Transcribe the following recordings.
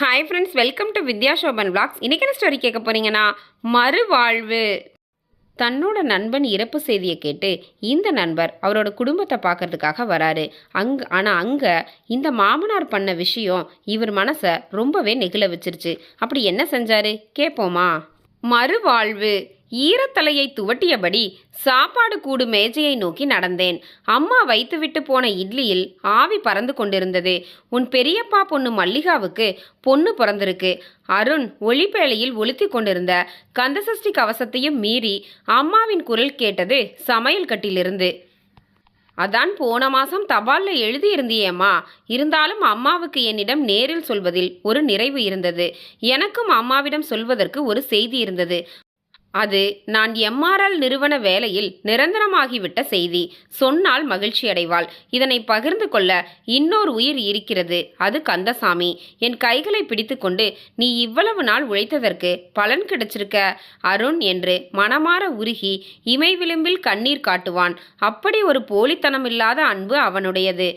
Hi friends welcome to Vidya Shoban blogs இன்றைக்கி என்ன story கேட்க போறீங்கன்னா மறுவாழ்வு. தன்னோட நண்பன் இறப்பு செய்தியை கேட்டு இந்த நண்பர் அவரோட குடும்பத்தை பார்க்கறதுக்காக வராரு. அங்க ஆனால் அங்கே இந்த மாமனார் பண்ண விஷயம் இவர் மனசை ரொம்பவே நெகிழ வச்சிருச்சு. அப்படி என்ன செஞ்சாரு? கேட்போமா மறுவாழ்வு. ஈரத்தலையை துவட்டியபடி சாப்பாடு கூடு மேஜையை நோக்கி நடந்தேன். அம்மா வைத்துவிட்டு போன இட்லியில் ஆவி பறந்து கொண்டிருந்தது. உன் பெரியப்பா பொண்ணு மல்லிகாவுக்கு பொண்ணு பிறந்திருக்கு. அருண் ஒளிப்பேழையில் ஒழுத்தி கொண்டிருந்த கந்தசஷ்டி கவசத்தையும் மீறி அம்மாவின் குரல் கேட்டது சமையல் கட்டிலிருந்து. அதான் போன மாசம் தபாலில் எழுதியிருந்தியேம்மா. இருந்தாலும் அம்மாவுக்கு என்னிடம் நேரில் சொல்வதில் ஒரு நிறைவு இருந்தது. எனக்கும் அம்மாவிடம் சொல்வதற்கு ஒரு செய்தி இருந்தது. அது நான் எம்ஆர்எல் நிறுவன வேலையில் நிரந்தரமாகிவிட்ட செய்தி. சொன்னால் மகிழ்ச்சி அடைவாள் இதனை பகிர்ந்து கொள்ள இன்னொரு உயிர் இருக்கிறது. அது கந்தசாமி. என் கைகளை பிடித்துக்கொண்டு நீ இவ்வளவு நாள் உழைத்ததற்கு பலன் கிடைச்சிருக்க? அருண் என்று மனமாற உருகி இமை விளிம்பில் கண்ணீர் காட்டுவான். அப்படி ஒரு போலித்தனமில்லாத அன்பு அவனுடையது.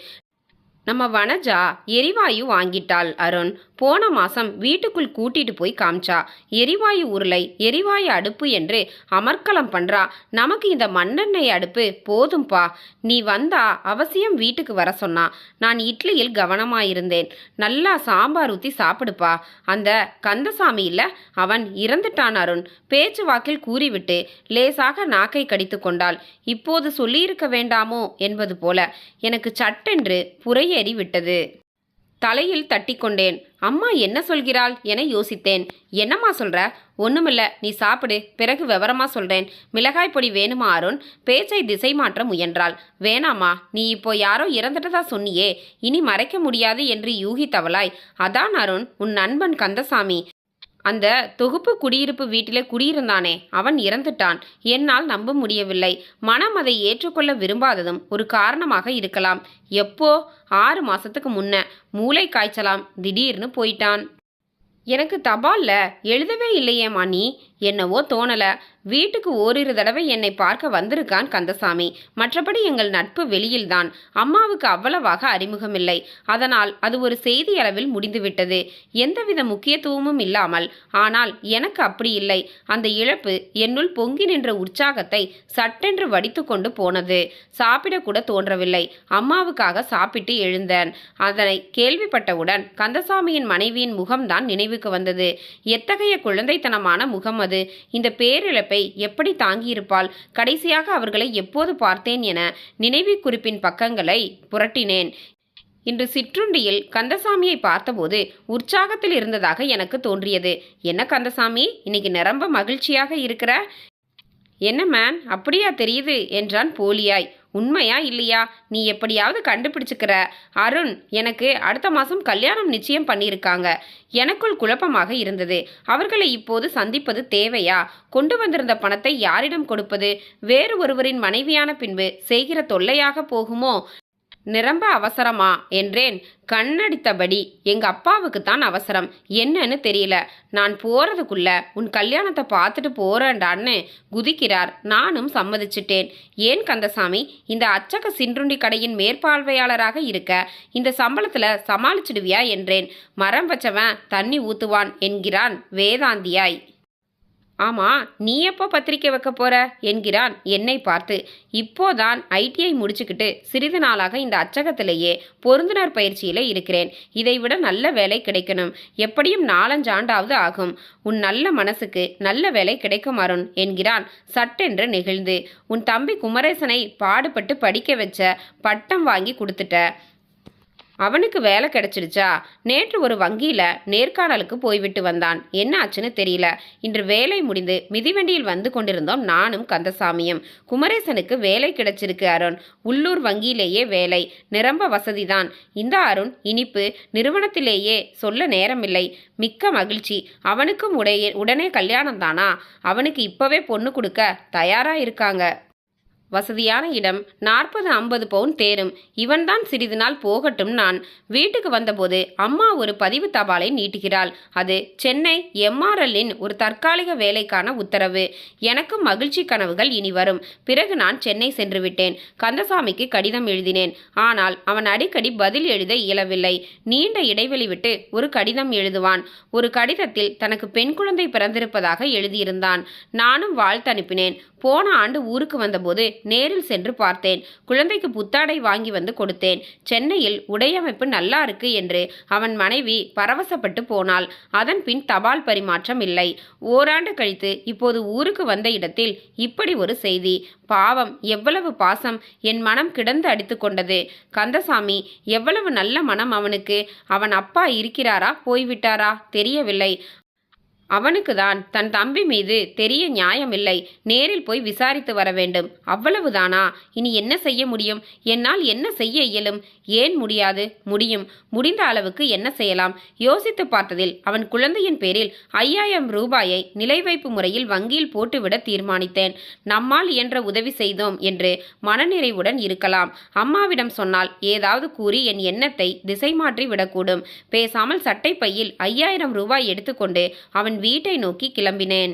நம்ம வனஜா எரிவாயு வாங்கிட்டாள் அருண். போன மாசம் வீட்டுக்குள் கூட்டிட்டு போய் காமிச்சா. எரிவாயு உருளை எரிவாயு அடுப்பு என்று அமர்க்கலம் பண்றா. நமக்கு இந்த மண்ணெண்ணெய் அடுப்பு போதும்பா. நீ வந்தா அவசியம் வீட்டுக்கு வர சொன்னா. நான் இட்லியில் கவனமாயிருந்தேன். நல்லா சாம்பார் ஊற்றி சாப்பிடுப்பா. அந்த கந்தசாமி இல்ல அவன் இறந்துட்டான் அருண். பேச்சு வாக்கில் கூறிவிட்டு லேசாக நாக்கை கடித்து கொண்டாள். இப்போது சொல்லியிருக்க வேண்டாமோ என்பது போல எனக்கு சட்டென்று புறையேறி விட்டது. தலையில் தட்டிக்கொண்டேன். அம்மா என்ன சொல்கிறாள் என யோசித்தேன். என்னம்மா சொல்ற? ஒண்ணுமில்ல. நீ சாப்பிடு. பிறகு விவரமா சொல்றேன். மிளகாய் பொடி வேணுமா அருண்? பேச்சை திசை மாற்ற முயன்றாள். வேணாமா நீ இப்போ யாரோ இறந்துட்டதா சொன்னியே. இனி மறைக்க முடியாது என்று யூகித்தவளாய். அதான் அருண் உன் நண்பன் கந்தசாமி. அந்த தொகுப்பு குடியிருப்பு வீட்டிலே குடியிருந்தானே அவன் இறந்துட்டான். என்னால் நம்ப முடியவில்லை. மனம் அதை ஏற்றுக்கொள்ள விரும்பாததும் ஒரு காரணமாக இருக்கலாம். எப்போ? ஆறு மாசத்துக்கு முன்ன. மூளை காய்ச்சலாம். திடீர்னு போயிட்டான். எனக்கு தபால்ல. எழுதவே இல்லையே மணி என்னவோ தோணல. வீட்டுக்கு ஓரிரு தடவை என்னை பார்க்க வந்திருக்கான் கந்தசாமி. மற்றபடி எங்கள் நட்பு வெளியில்தான். அம்மாவுக்கு அவ்வளவாக அறிமுகமில்லை. அதனால் அது ஒரு செய்தி அளவில் முடிந்துவிட்டது. எந்தவித முக்கியத்துவமும் இல்லாமல். ஆனால் எனக்கு அப்படி இல்லை. அந்த இழப்பு என்னுள் பொங்கி நின்ற உற்சாகத்தை சட்டென்று வடித்து கொண்டு போனது. சாப்பிடக்கூட தோன்றவில்லை. அம்மாவுக்காக சாப்பிட்டு எழுந்தேன். அதனை கேள்விப்பட்டவுடன் கந்தசாமியின் மனைவியின் முகம்தான் நினைவுக்கு வந்தது. எத்தகைய குழந்தைத்தனமான முகம் அது. இந்த பேரிழப்பை எப்படி தாங்கியிருப்பாள்? கடைசியாக அவர்களை எப்போது பார்த்தேன் என நினைவு குறிப்பின் பக்கங்களை புரட்டினேன். இன்று சிற்றுண்டியில் கந்தசாமியை பார்த்தபோது உற்சாகத்தில் இருந்ததாக எனக்கு தோன்றியது. என்ன கந்தசாமி இன்னைக்கு நிரம்ப மகிழ்ச்சியாக இருக்கிற? என்ன மேன் அப்படியா தெரியுது என்றான் போலியாய். உண்மையா இல்லையா? நீ எப்படியாவது கண்டுபிடிச்சுக்கிற. அருண் எனக்கு அடுத்த மாதம் கல்யாணம் நிச்சயம் பண்ணியிருக்காங்க. எனக்குள் குழப்பமாக இருந்தது. அவர்களை இப்போது சந்திப்பது தேவையா? கொண்டு வந்திருந்த பணத்தை யாரிடம் கொடுப்பது? வேறு ஒருவரின் மனைவியான பின்பு செய்கிற தொல்லையாக போகுமோ? நிரம்ப அவசரமா என்றேன். கண்ணடித்தபடி எங்க அப்பாவுக்கு தான் அவசரம். என்னன்னு தெரியல. நான் போறதுக்குள்ள உன் கல்யாணத்தை பார்த்துட்டு போறேன்டான்னு குதிக்கிறார். நானும் சம்மதிச்சிட்டேன். ஏன் கந்தசாமி? இந்த அச்சக சின்றுண்டி கடையின் மேற்பார்வையாளராக இருக்க. இந்த சம்பளத்துல சமாளிச்சிடுவியா? என்றேன். மரம் வச்சவன் தண்ணி ஊத்துவான் என்கிறான் வேதாந்தியாய். ஆமா நீ எப்போ பத்திரிக்கை வைக்க போற? என்கிறான் என்னை பார்த்து. இப்போதான் ஐடிஐ முடிச்சுக்கிட்டு சிறிது நாளாக இந்த அச்சகத்திலேயே பொருந்தினர் பயிற்சியில இருக்கிறேன். இதைவிட நல்ல வேலை கிடைக்கணும். எப்படியும் நாலஞ்சு ஆண்டாவது ஆகும். உன் நல்ல மனசுக்கு நல்ல வேலை கிடைக்கும் அருண் என்கிறான் சட்டென்று நெகிழ்ந்து. உன் தம்பி குமரேசனை பாடுபட்டு படிக்க வச்ச பட்டம் வாங்கி கொடுத்துட்ட. அவனுக்கு வேலை கிடைச்சிடுச்சா? நேற்று ஒரு வங்கியில் நேர்காணலுக்கு போய்விட்டு வந்தான். என்ன ஆச்சுன்னு தெரியல. இன்று வேலை முடிந்து மிதிவண்டியில் வந்து கொண்டிருந்தோம் நானும் கந்தசாமியும். குமரேசனுக்கு வேலை கிடைச்சிருக்கு அருண். உள்ளூர் வங்கியிலேயே வேலை. நிரம்ப வசதிதான். இந்த அருண் இனிப்பு நிறுவனத்திலேயே சொல்ல நேரமில்லை. மிக்க மகிழ்ச்சி. அவனுக்கும் உடைய உடனே கல்யாணம் தானா? அவனுக்கு இப்பவே பொண்ணு கொடுக்க தயாரா இருக்காங்க. வசதியான இடம். நாற்பது ஐம்பது பவுன் தேரும். இவன்தான் சிறிது நாள் போகட்டும் நான். வீட்டுக்கு வந்தபோது அம்மா ஒரு பதிவு தபாலை நீட்டுகிறாள். அது சென்னை எம்ஆர்எல்லின் ஒரு தற்காலிக வேலைக்கான உத்தரவு. எனக்கு மகிழ்ச்சி கனவுகள் இனி வரும். பிறகு நான் சென்னை சென்று விட்டேன். கந்தசாமிக்கு கடிதம் எழுதினேன். ஆனால் அவன் அடிக்கடி பதில் எழுத இயலவில்லை. நீண்ட இடைவெளி விட்டு ஒரு கடிதம் எழுதுவான். ஒரு கடிதத்தில் தனக்கு பெண் குழந்தை பிறந்திருப்பதாக எழுதியிருந்தான். நானும் வாழ்த்து அனுப்பினேன் போன ஆண்டு ஊருக்கு வந்தபோது நேரில் சென்று பார்த்தேன். குழந்தைக்கு புத்தாடை வாங்கி வந்து கொடுத்தேன். சென்னையில் உடையமைப்பு நல்லா இருக்கு என்று அவன் மனைவி பரவசப்பட்டு போனாள். அதன் பின் தபால் பரிமாற்றம் இல்லை. ஓராண்டு கழித்து இப்போது ஊருக்கு வந்த இடத்தில் இப்படி ஒரு செய்தி. பாவம் எவ்வளவு பாசம். என் மனம் கிடந்து அடித்து கொண்டது. கந்தசாமி எவ்வளவு நல்ல மனம் அவனுக்கு. அவன் அப்பா இருக்கிறாரா? போய்விட்டாரா? தெரியவில்லை. அவனுக்கு தான் தன் தம்பி மீது தெரிய நியாயமில்லை. நேரில் போய் விசாரித்து வர வேண்டும். அவ்வளவுதானா? இனி என்ன செய்ய முடியும்? என்னால் என்ன செய்ய இயலும்? ஏன் முடியாது? முடியும். முடிந்த அளவுக்கு என்ன செய்யலாம்? யோசித்து பார்த்ததில் அவன் குழந்தையின் பேரில் ஐயாயிரம் ரூபாயை நிலை வைப்பு முறையில் வங்கியில் போட்டுவிட தீர்மானித்தேன். நம்மால் இயன்ற உதவி செய்தோம் என்று மனநிறைவுடன் இருக்கலாம். அம்மாவிடம் சொன்னால் ஏதாவது கூறி என் எண்ணத்தை திசை மாற்றி விடக்கூடும் பேசாமல் சட்டை பையில் ஐயாயிரம் ரூபாய் எடுத்துக்கொண்டு அவன் வீட்டை நோக்கி கிளம்பினேன்.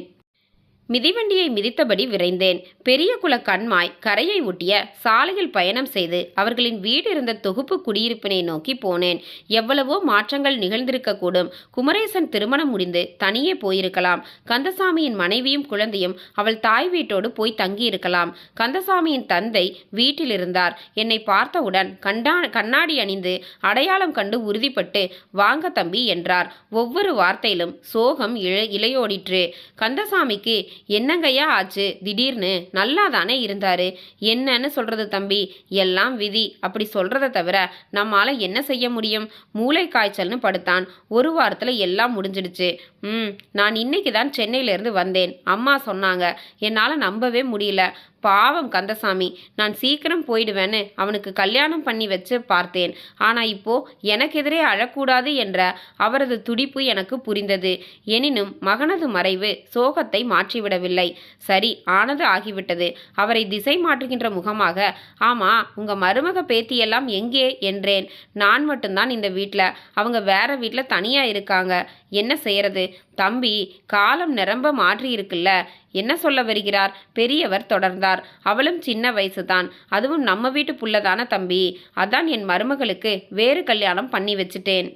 மிதிவண்டியை மிதித்தபடி விரைந்தேன். பெரிய குல கண்மாய் கரையை ஒட்டிய சாலையில் பயணம் செய்து அவர்களின் வீடு இருந்த தொகுப்பு குடியிருப்பினை நோக்கி போனேன். எவ்வளவோ மாற்றங்கள் நிகழ்ந்திருக்கக்கூடும் குமரேசன் திருமணம் முடிந்து தனியே போயிருக்கலாம். கந்தசாமியின் மனைவியும் குழந்தையும் அவள் தாய் வீட்டோடு போய் தங்கியிருக்கலாம். கந்தசாமியின் தந்தை வீட்டில் இருந்தார் என்னை பார்த்தவுடன் கண்டா கண்ணாடி அணிந்து அடையாளம் கண்டு உறுதிப்பட்டு வாங்க தம்பி என்றார். ஒவ்வொரு வார்த்தையிலும் சோகம் இழ இலையோடிற்று கந்தசாமிக்கு என்னங்கய்யா ஆச்சு? திடீர்னு? நல்லா தானே இருந்தாரு. என்னன்னு சொல்றது தம்பி எல்லாம் விதி. அப்படி சொல்றத தவிர நம்மால என்ன செய்ய முடியும்? மூளை காய்ச்சல்னு படுத்தான். ஒரு வாரத்துல எல்லாம் முடிஞ்சிடுச்சு. ம் நான் இன்னைக்கு தான் சென்னையிலேருந்து வந்தேன். அம்மா சொன்னாங்க. என்னால் நம்பவே முடியல. பாவம் கந்தசாமி நான் சீக்கிரம் போயிடுவேன்னு அவனுக்கு கல்யாணம் பண்ணி வச்சு பார்த்தேன். ஆனால் இப்போ எனக்கு எதிரே அழக்கூடாது என்ற அவரது துடிப்பு எனக்கு புரிந்தது. எனினும் மகனது மறைவு சோகத்தை மாற்றிவிடவில்லை. சரி ஆனது ஆகிவிட்டது. அவரை திசை மாற்றுகின்ற முகமாக ஆமா உங்க மருமக பேத்தியெல்லாம் எங்கே என்றேன். நான் மட்டும்தான் இந்த வீட்டில் அவங்க வேற வீட்டில் தனியாக இருக்காங்க. என்ன செய்யறது? தம்பி காலம் நிரம்ப மாற்றி இருக்குல்ல என்ன சொல்ல வருகிறார்? பெரியவர் தொடர்ந்தார். அவளும் சின்ன வயசுதான். அதுவும் நம்ம வீட்டு புள்ளதான தம்பி. அதான் என் மருமகளுக்கு வேறு கல்யாணம் பண்ணி வச்சிட்டேன்.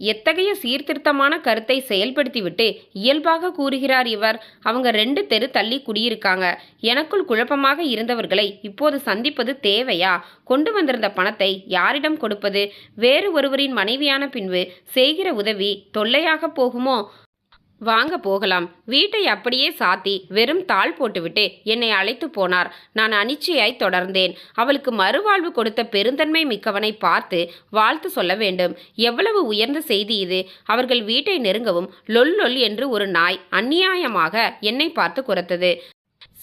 எத்தகைய சீர்திருத்தமான கருத்தை செயல்படுத்திவிட்டு இயல்பாக கூறுகிறார் இவர். அவங்க ரெண்டு தெரு தள்ளி குடியிருக்காங்க. எனக்குள் குழப்பமாக இருந்தவர்களை இப்போது சந்திப்பது தேவையா? கொண்டு வந்திருந்த பணத்தை யாரிடம் கொடுப்பது? வேறு ஒருவரின் மனைவியான பின்பு செய்கிற உதவி தொல்லையாக போகுமோ? வாங்க போகலாம். வீட்டை அப்படியே சாத்தி வெறும் தாள் போட்டுவிட்டு என்னை அழைத்து போனார். நான் அனிச்சையாய் தொடர்ந்தேன். அவளுக்கு மறுவாழ்வு கொடுத்த பெருந்தன்மை மிக்கவனை பார்த்து வாழ்த்து சொல்ல வேண்டும். எவ்வளவு உயர்ந்த செய்தி இது. அவர்கள் வீட்டை நெருங்கவும் லொல் லொல் என்று ஒரு நாய் அந்நியாயமாக என்னை பார்த்து குறைத்தது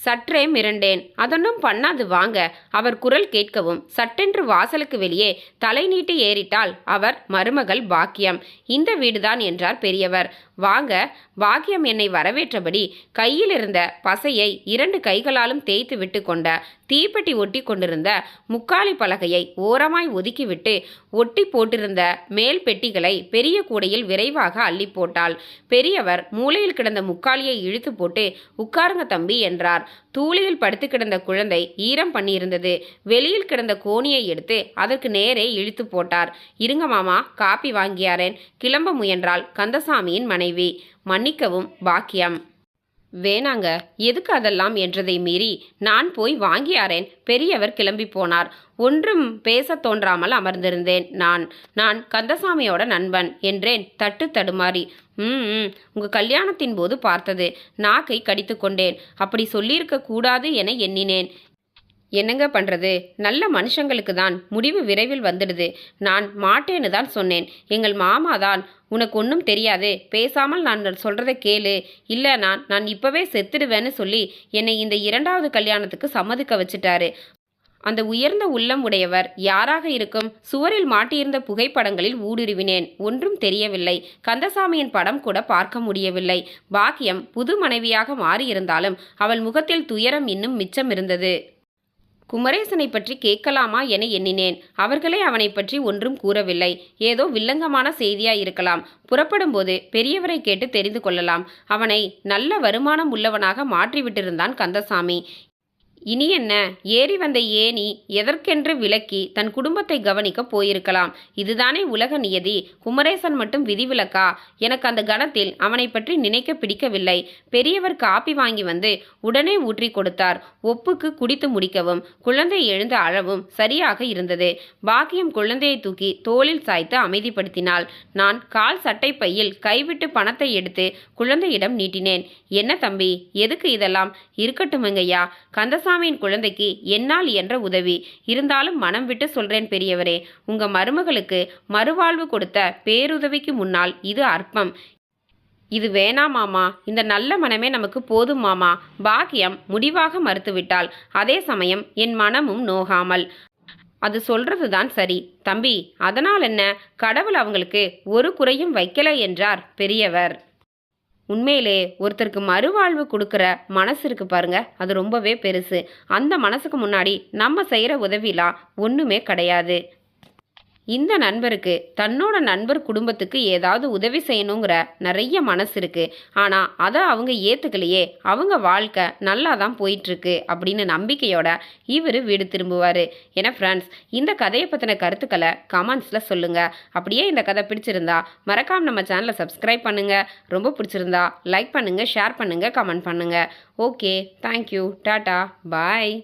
சற்றே மிரண்டேன். அதொன்னும் பண்ணாது வாங்க. அவர் குரல் கேட்கவும் சட்டென்று வாசலுக்கு வெளியே தலை நீட்டி ஏறிட்டால் அவர் மருமகள் பாக்கியம். இந்த வீடுதான் என்றார் பெரியவர். வாங்க பாக்கியம் என்னை வரவேற்றபடி கையில் இருந்த பசையை இரண்டு கைகளாலும் தேய்த்து விட்டு கொண்ட தீப்பெட்டி ஒட்டி கொண்டிருந்த முக்காலி பலகையை ஓரமாய் ஒதுக்கிவிட்டு ஒட்டி போட்டிருந்த மேல் பெட்டிகளை பெரிய கூடையில் விரைவாக அள்ளி போட்டாள். பெரியவர் மூலையில் கிடந்த முக்காலியை இழுத்து போட்டு உட்காருங்க தம்பி என்றார். தூளியில் படுத்து கிடந்த குழந்தை ஈரம் பண்ணியிருந்தது. வெளியில் கிடந்த கோணியை எடுத்து அதற்கு நேரே இழுத்து போட்டார். இருங்க மாமா காப்பி வாங்கியாரேன். கிளம்ப முயன்றாள் கந்தசாமியின் மனைவி. மன்னிக்கவும் பாக்கியம். வேணாங்க எதுக்கு அதெல்லாம் என்றதை மீறி நான் போய் வாங்கியாரேன். பெரியவர் கிளம்பி போனார். ஒன்றும் பேசத் தோன்றாமல் அமர்ந்திருந்தேன் நான். நான் கந்தசாமியோட நண்பன் என்றேன் தட்டு தடுமாறி. ம் ம், கல்யாணத்தின் போது பார்த்தது. நாக்கை கடித்து கொண்டேன். அப்படி சொல்லியிருக்க கூடாது என எண்ணினேன். என்னங்க பண்ணுறது நல்ல மனுஷங்களுக்கு தான் முடிவு விரைவில் வந்துடுது. நான் மாட்டேன்னு தான் சொன்னேன். எங்கள் மாமா தான் உனக்கு ஒன்றும் தெரியாது. பேசாமல் நான் சொல்கிறத கேளு. இல்லை நான் நான் இப்போவே செத்துடுவேன்னு சொல்லி என்னை இந்த இரண்டாவது கல்யாணத்துக்கு சம்மதிக்க வச்சுட்டாரு. அந்த உயர்ந்த உள்ளம் உடையவர் யாராக இருக்கும்? சுவரில் மாட்டியிருந்த புகைப்படங்களில் ஊடுருவினேன். ஒன்றும் தெரியவில்லை. கந்தசாமியின் படம் கூட பார்க்க முடியவில்லை. பாக்கியம் புது மனைவியாக மாறியிருந்தாலும் அவள் முகத்தில் துயரம் இன்னும் மிச்சம் இருந்தது. குமரேசனை பற்றி கேட்கலாமா என எண்ணினேன். அவர்களே அவனை பற்றி ஒன்றும் கூறவில்லை. ஏதோ வில்லங்கமான செய்தியா இருக்கலாம். புறப்படும்போது பெரியவரை கேட்டு தெரிந்து கொள்ளலாம். அவனை நல்ல வருமானம் உள்ளவனாக மாற்றிவிட்டிருந்தான் கந்தசாமி. இனி என்ன? ஏறி வந்த ஏணி எதற்கென்று விலக்கி தன் குடும்பத்தை கவனிக்க போயிருக்கலாம். இதுதானே உலக நியதி. குமரேசன் மட்டும் விதிவிலக்கா எனக்கு அந்த கணத்தில் அவனை பற்றி நினைக்க பிடிக்கவில்லை. பெரியவர் காப்பி வாங்கி வந்து உடனே ஊற்றி கொடுத்தார். ஒப்புக்கு குடித்து முடிக்கவும் குழந்தை எழுந்த அளவும் சரியாக இருந்தது. பாக்கியம் குழந்தையை தூக்கி தோளில் சாய்த்து அமைதிப்படுத்தினாள். நான் கால் சட்டை பையில் கைவிட்டு பணத்தை எடுத்து குழந்தையிடம் நீட்டினேன். என்ன தம்பி? எதுக்கு இதெல்லாம்? இருக்கட்டுமங்கய்யா. கந்தசாமியின் குழந்தைக்கு என்னால் என்ற உதவி. இருந்தாலும் மனம் விட்டு சொல்றேன் பெரியவரே. உங்க மருமகளுக்கு மறுவாழ்வு கொடுத்த பேருதவிக்கு முன்னால் இது அற்பம். இது வேணா மாமா. இந்த நல்ல மனமே நமக்கு போதும் மாமா. பாக்கியம் முடிவாக மறுத்துவிட்டாள். அதே சமயம் என் மனமும் நோகாமல். அது சொல்றது தான் சரி. தம்பி அதனால் என்ன? கடவுள் அவங்களுக்கு ஒரு குறையும் வைக்கல என்றார் பெரியவர். உண்மையிலே ஒருத்தருக்கு மறுவாழ்வு கொடுக்குற மனசு இருக்கு பாருங்க. அது ரொம்பவே பெருசு. அந்த மனசுக்கு முன்னாடி நம்ம செய்கிற உதவிலாம் ஒன்றுமே கிடையாது. இந்த நண்பருக்கு தன்னோட நண்பர் குடும்பத்துக்கு ஏதாவது உதவி செய்யணுங்கிற நிறைய மனசு இருக்கு. ஆனால் அதை அவங்க ஏற்றுக்கலையே அவங்க வாழ்க்கை நல்லா தான் போயிட்டுருக்கு அப்படின்னு நம்பிக்கையோட இவர் வீடு திரும்புவார். ஏன்னா ஃப்ரெண்ட்ஸ் இந்த கதையை பற்றின கருத்துக்களை கமெண்ட்ஸில் சொல்லுங்கள் அப்படியே இந்த கதை பிடிச்சிருந்தா மறக்காம நம்ம சேனலை சப்ஸ்கிரைப் பண்ணுங்கள் ரொம்ப பிடிச்சிருந்தா லைக் பண்ணுங்கள் ஷேர் பண்ணுங்கள் கமெண்ட் பண்ணுங்கள் ஓகே தேங்க்யூ டாட்டா பாய்